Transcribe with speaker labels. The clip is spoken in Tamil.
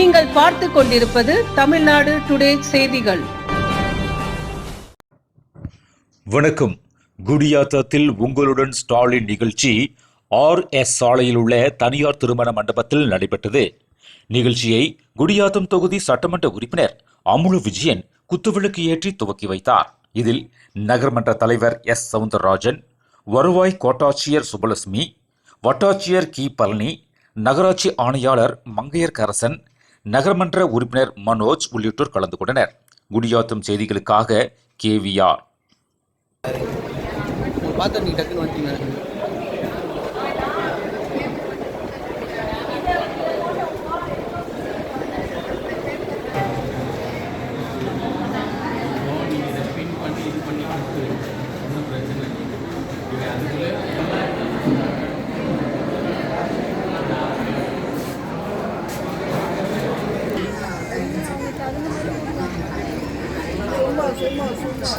Speaker 1: நீங்கள் பார்த்து கொண்டிருப்பது தமிழ்நாடு டுடே செய்திகள்.
Speaker 2: வணக்கம். குடியாத்தத்தில் உங்களுடன் ஸ்டாலின் நிகழ்ச்சி ஆர் எஸ் சாலையில் உள்ள தனியார் திருமண மண்டபத்தில் நடைபெற்றது. நிகழ்ச்சியை குடியாத்தம் தொகுதி சட்டமன்ற உறுப்பினர் அமுலு விஜயன் குத்துவிளக்கு ஏற்றி துவக்கி வைத்தார். இதில் நகர்மன்ற தலைவர் எஸ். சவுந்தரராஜன் வருவாய் கோட்டாட்சியர் சுபலட்சுமி வட்டாட்சியர் கி. பழனி நகராட்சி ஆணையாளர் மங்கையர்கரசன் நகரமன்ற உறுப்பினர் மனோஜ் உள்ளிட்டோர் கலந்து கொண்டனர். குடியாத்தம் செய்திகளுக்காக கேவிஆர்.
Speaker 3: அதுக்குள்ளே சும்மா சும்மா